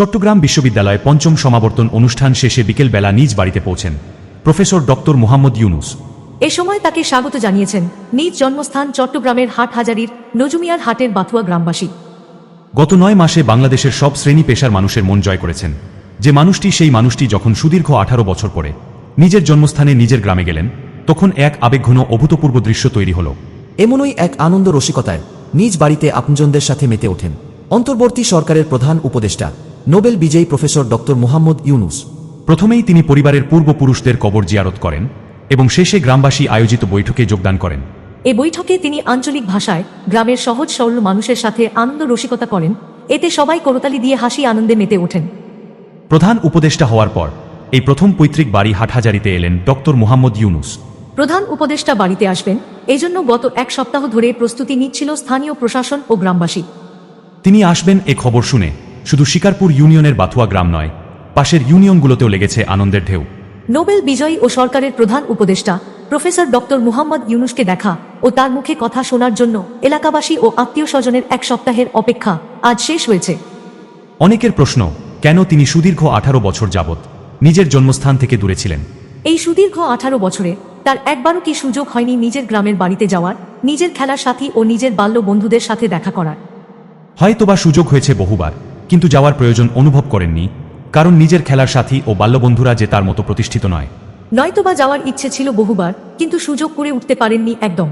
চট্টগ্রাম বিশ্ববিদ্যালয়ে পঞ্চম সমাবর্তন অনুষ্ঠান শেষে বিকেলবেলা নিজ বাড়িতে পৌঁছেন প্রফেসর ডক্টর মোহাম্মদ ইউনুস। এ সময় তাকে স্বাগত জানিয়েছেন নিজ জন্মস্থান চট্টগ্রামের হাটহাজারির নজুমিয়ার হাটের বাথুয়া গ্রামবাসী। গত নয় মাসে বাংলাদেশের সব শ্রেণি পেশার মানুষের মন জয় করেছেন। যে মানুষটি সেই মানুষটি যখন সুদীর্ঘ আঠারো বছর পরে নিজের জন্মস্থানে নিজের গ্রামে গেলেন তখন এক আবেগঘন অভূতপূর্ব দৃশ্য তৈরি হল। এমনই এক আনন্দ রসিকতায় নিজ বাড়িতে আপনজনদের সাথে মেতে ওঠেন। অন্তর্বর্তী সরকারের প্রধান উপদেষ্টা নোবেল বিজয়ী প্রফেসর ডক্টর মোহাম্মদ ইউনুস। প্রথমেই তিনি পরিবারের পূর্বপুরুষদের কবর জিয়ারত করেন এবং শেষে গ্রামবাসী আয়োজিত বৈঠকে যোগদান করেন। এ বৈঠকে তিনি আঞ্চলিক ভাষায় গ্রামের সহজ সরল মানুষের সাথে আনন্দ রসিকতা করেন এতে সবাই করতালি দিয়ে হাসি আনন্দে মেতে ওঠেন। প্রধান উপদেষ্টা হওয়ার পর এই প্রথম পৈতৃক বাড়ি হাটহাজারিতে এলেন ডক্টর মোহাম্মদ ইউনুস। প্রধান উপদেষ্টা বাড়িতে আসবেন এজন্য গত এক সপ্তাহ ধরে প্রস্তুতি নিচ্ছিল স্থানীয় প্রশাসন ও গ্রামবাসী। তিনি আসবেন এ খবর শুনে। শুধু শিকারপুর ইউনিয়নের বাথুয়া গ্রাম নয় পাশের ইউনিয়নগুলোতেও লেগেছে আনন্দের ঢেউ। নোবেল বিজয়ী ও সরকারের প্রধান উপদেষ্টা প্রফেসর ডক্টর মুহাম্মদ ইউনুসকে দেখা ও তার মুখে কথা শোনার জন্য এলাকাবাসী ও আত্মীয় স্বজনের এক সপ্তাহের অপেক্ষা আজ শেষ হয়েছে। অনেকের প্রশ্ন কেন তিনি সুদীর্ঘ আঠারো বছর যাবৎ নিজের জন্মস্থান থেকে দূরে ছিলেন? এই সুদীর্ঘ আঠারো বছরে তার একবারও কি সুযোগ হয়নি নিজের গ্রামের বাড়িতে যাওয়ার নিজের খেলার সাথী ও নিজের বাল্য বন্ধুদের সাথে দেখা করার? হয়তোবা সুযোগ হয়েছে বহুবার কিন্তু যাওয়ার প্রয়োজন অনুভব করেননি, কারণ নিজের খেলার সাথী ও বাল্যবন্ধুরা যে তার মতো প্রতিষ্ঠিত নয়। নয়তোবা যাওয়ার ইচ্ছে ছিল বহুবার, কিন্তু সুযোগ করে উঠতে পারেননি একদম।